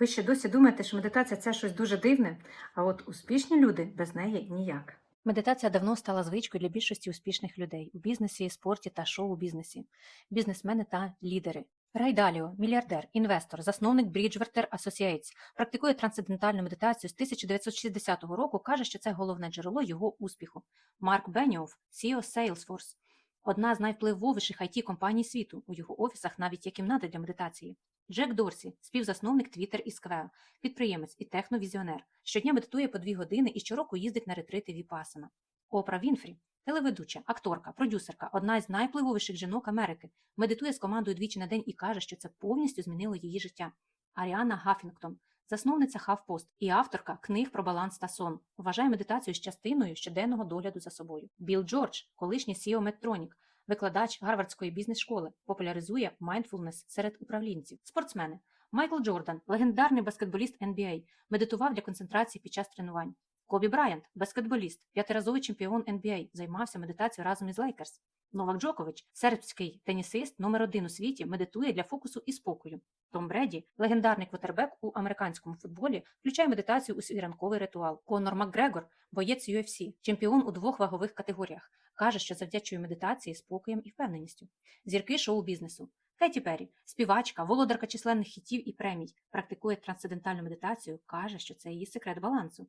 Ви ще досі думаєте, що медитація це щось дуже дивне, а от успішні люди без неї ніяк. Медитація давно стала звичкою для більшості успішних людей у бізнесі, спорті та шоу-бізнесі, бізнесмени та лідери. Рай Даліо, мільярдер, інвестор, засновник Bridgewater Associates, практикує трансцендентальну медитацію з 1960 року, каже, що це головне джерело його успіху. Марк Беніоф, CEO Salesforce, одна з найвпливовіших it компаній світу. У його офісах навіть є кімнати для медитації. Джек Дорсі, співзасновник Twitter і Square, підприємець і техновізіонер. Щодня медитує по дві години і щороку їздить на ретрити Віпасана. Опра Вінфрі, телеведуча, акторка, продюсерка, одна з найвпливовіших жінок Америки, медитує з командою двічі на день і каже, що це повністю змінило її життя. Аріана Гафінгтон, засновниця HuffPost і авторка книг про баланс та сон, вважає медитацію з частиною щоденного догляду за собою. Білл Джордж, колишній CEO Medtronic, викладач Гарвардської бізнес-школи, популяризує майндфулнес серед управлінців. Спортсмени. Майкл Джордан, легендарний баскетболіст NBA, медитував для концентрації під час тренувань. Кобі Брайант, баскетболіст, п'ятиразовий чемпіон NBA, займався медитацією разом із Лейкерс. Новак Джокович, сербський тенісист номер один у світі, медитує для фокусу і спокою. Том Бреді, легендарний квотербек у американському футболі, включає медитацію у свій ранковий ритуал. Конор Макгрегор, боєць UFC, чемпіон у двох вагових категоріях, каже, що завдячує медитації спокоєм і впевненістю. Зірки шоу-бізнесу. Кеті Перрі, співачка, володарка численних хітів і премій, практикує трансцендентальну медитацію, каже, що це її секрет балансу.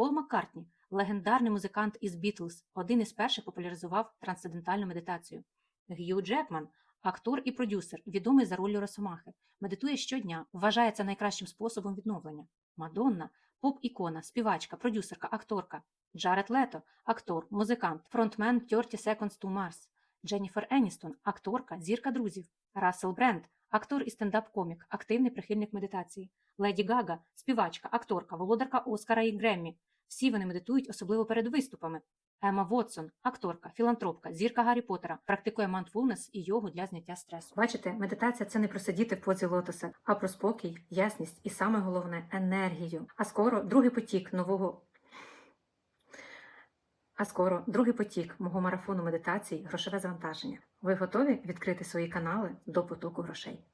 Пол Маккартні, легендарний музикант із Бітлз, один із перших популяризував трансцендентальну медитацію. Г'ю Джекман, актор і продюсер, відомий за роллю Росомахи, медитує щодня, вважає це найкращим способом відновлення. Мадонна, поп-ікона, співачка, продюсерка, акторка. Джаред Лето, актор, музикант, фронтмен 30 Seconds to Mars. Дженніфер Еністон, акторка, зірка друзів. Рассел Бренд, актор і стендап-комік, активний прихильник медитації. Леді Гага, співачка, акторка, володарка Оскара і Греммі. Всі вони медитують, особливо перед виступами. Ема Вотсон, акторка, філантропка, зірка Гаррі Поттера, практикує мантфулнес і йогу для зняття стресу. Бачите, медитація це не про сидіти в позі лотоса, а про спокій, ясність і саме головне енергію. А скоро другий потік нового. А скоро другий потік мого марафону медитацій грошове завантаження. Ви готові відкрити свої канали до потоку грошей?